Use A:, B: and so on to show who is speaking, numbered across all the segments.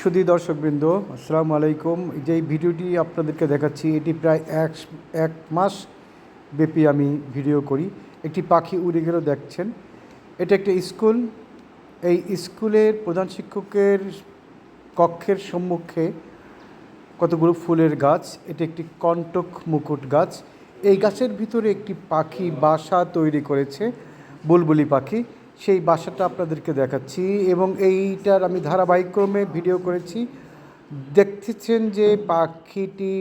A: সুধী দর্শকবৃন্দ, আসসালামু আলাইকুম। যেই ভিডিওটি আপনাদেরকে দেখাচ্ছি, এটি প্রায় এক এক মাস ব্যাপী আমি ভিডিও করি। একটি পাখি উড়ে গেলেও দেখছেন। এটা একটা স্কুল। এই স্কুলের প্রধান শিক্ষকের কক্ষের সম্মুখে কতগুলো ফুলের গাছ, এটি একটি কণ্টক মুকুট গাছ। এই গাছের ভিতরে একটি পাখি বাসা তৈরি করেছে, বুলবুলি পাখি। সেই বাসাটা আপনাদেরকে দেখাচ্ছি এবং এইটার আমি ধারাবাহিকক্রমে ভিডিও করেছি। দেখতেছেন যে পাখিটি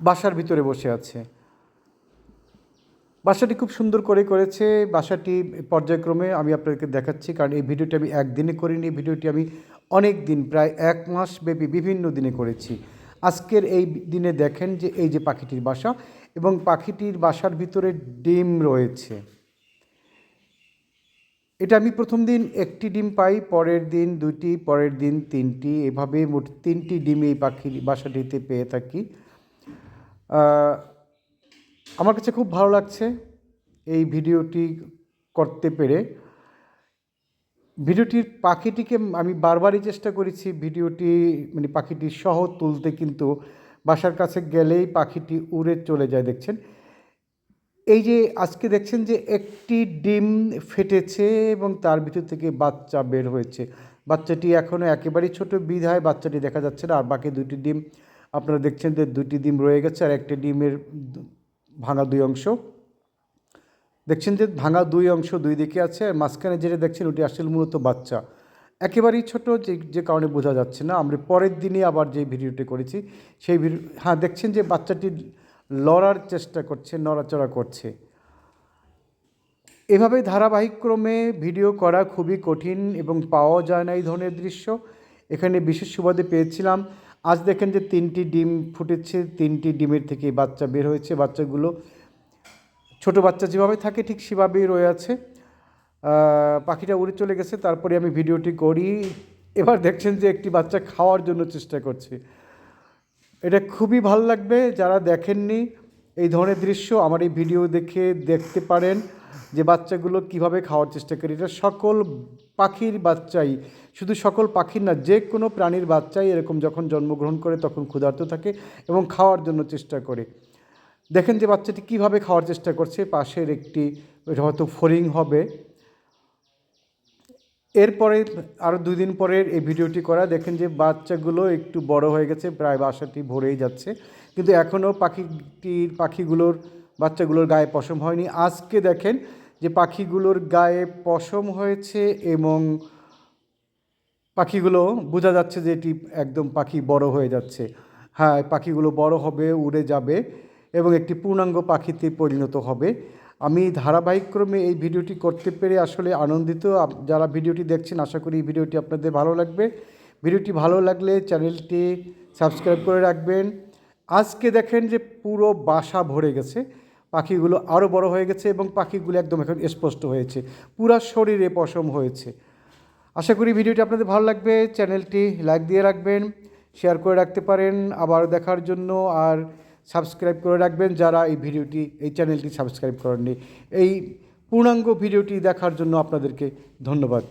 A: বাসার ভিতরে বসে আছে। বাসাটি খুব সুন্দর করে করেছে। বাসাটি পর্যায়ক্রমে আমি আপনাদেরকে দেখাচ্ছি, কারণ এই ভিডিওটি আমি একদিনে করিনি। ভিডিওটি আমি অনেক দিন, প্রায় এক মাস ব্যাপী বিভিন্ন দিনে করেছি। আজকের এই দিনে দেখেন যে এই যে পাখিটির বাসা এবং পাখিটির বাসার ভিতরে ডিম রয়েছে। এটা আমি প্রথম দিন একটি ডিম পাই, পরের দিন দুটি পরের দিন তিনটি। এভাবে মোট তিনটি ডিম এই পাখির বাসাটিতে পেয়ে থাকি। আমার কাছে খুব ভালো লাগছে এই ভিডিওটি করতে পেরে। ভিডিওটির পাখিটিকে আমি বারবারই চেষ্টা করেছি ভিডিওটি মানে পাখিটি সহ তুলতে, কিন্তু বাসার কাছে গেলেই পাখিটি উড়ে চলে যায়, দেখছেন? এই যে আজকে দেখছেন যে একটি ডিম ফেটেছে এবং তার ভিতর থেকে বাচ্চা বের হয়েছে। বাচ্চাটি এখনও একেবারেই ছোট বিধায় বাচ্চাটি দেখা যাচ্ছে না। আর বাকি দুটি ডিম, আপনারা দেখছেন যে দুটি ডিম রয়ে গেছে আর একটি ডিমের ভাঙা দুই অংশ। দেখছেন যে ভাঙা দুই অংশ দুই দিকে আছে আর মাঝখানে যেটা দেখছেন ওটি আসলে মূলত বাচ্চা। একেবারেই ছোট যে যে কারণে বোঝা যাচ্ছে না। আমরা পরের দিনই আবার যে ভিডিওটি করেছি, সেই ভিডিও হ্যাঁ দেখছেন যে বাচ্চাটি লড়ার চেষ্টা করছে, নড়াচড়া করছে। এভাবে ধারাবাহিকক্রমে ভিডিও করা খুবই কঠিন এবং পাওয়া যায় না এই ধরনের দৃশ্য। এখানে বিশেষ সুবাদে পেয়েছিলাম, আজ দেখেন যে তিনটি ডিম ফুটেছে, তিনটি ডিমের থেকে বাচ্চা বের হয়েছে, বাচ্চাগুলো ছোট বাচ্চা যেভাবে থাকে ঠিক সেভাবেই রয়ে আছে। পাখিটা উড়ে চলে গেছে, তারপরে আমি ভিডিওটি করি। এবার দেখছেন যে একটি বাচ্চা খাওয়ার জন্য চেষ্টা করছে। এটা খুবই ভালো লাগবে, যারা দেখেননি এই ধরনের দৃশ্য, আমার এই ভিডিও দেখে দেখতে পারেন যে বাচ্চাগুলো কীভাবে খাওয়ার চেষ্টা করে। এটা সকল পাখির বাচ্চাই, শুধু সকল পাখির না, যে কোনো প্রাণীর বাচ্চাই এরকম যখন জন্মগ্রহণ করে তখন ক্ষুধার্ত থাকে এবং খাওয়ার জন্য চেষ্টা করে। দেখেন যে বাচ্চাটি কীভাবে খাওয়ার চেষ্টা করছে, পাশের একটি হয়তো ফরিং হবে। এরপরে আরও দুই দিন পরের এই ভিডিওটি করা, দেখেন যে বাচ্চাগুলো একটু বড় হয়ে গেছে, প্রায় বাসাটি ভরেই যাচ্ছে। কিন্তু এখনও পাখিটির, পাখিগুলোর, বাচ্চাগুলোর গায়ে পশম হয়নি। আজকে দেখেন যে পাখিগুলোর গায়ে পশম হয়েছে এবং পাখিগুলো, বোঝা যাচ্ছে যে এটি একদম পাখি বড় হয়ে যাচ্ছে। হ্যাঁ পাখিগুলো বড় হবে, উড়ে যাবে এবং একটি পূর্ণাঙ্গ পাখিতে পরিণত হবে। আমি ধারাবাহিকক্রমে এই ভিডিওটি করতে পেরে আসলে আনন্দিত। যারা ভিডিওটি দেখছেন, আশা করি এই ভিডিওটি আপনাদের ভালো লাগবে। ভিডিওটি ভালো লাগলে চ্যানেলটি সাবস্ক্রাইব করে রাখবেন। আজকে দেখেন যে পুরো বাসা ভরে গেছে। পাখিগুলো আরও বড় হয়ে গেছে এবং পাখিগুলো একদম এখন স্পষ্ট হয়েছে। পুরা শরীরে পশম হয়েছে। আশা করি ভিডিওটি আপনাদের ভালো লাগবে। চ্যানেলটি লাইক দিয়ে রাখবেন, শেয়ার করে রাখতে পারেন। আবার দেখার জন্য। আর সাবস্ক্রাইব করে রাখবেন, যারা এই ভিডিওটি, এই চ্যানেলটি সাবস্ক্রাইব করেননি। এই পূর্ণাঙ্গ ভিডিওটি দেখার জন্য আপনাদেরকে ধন্যবাদ।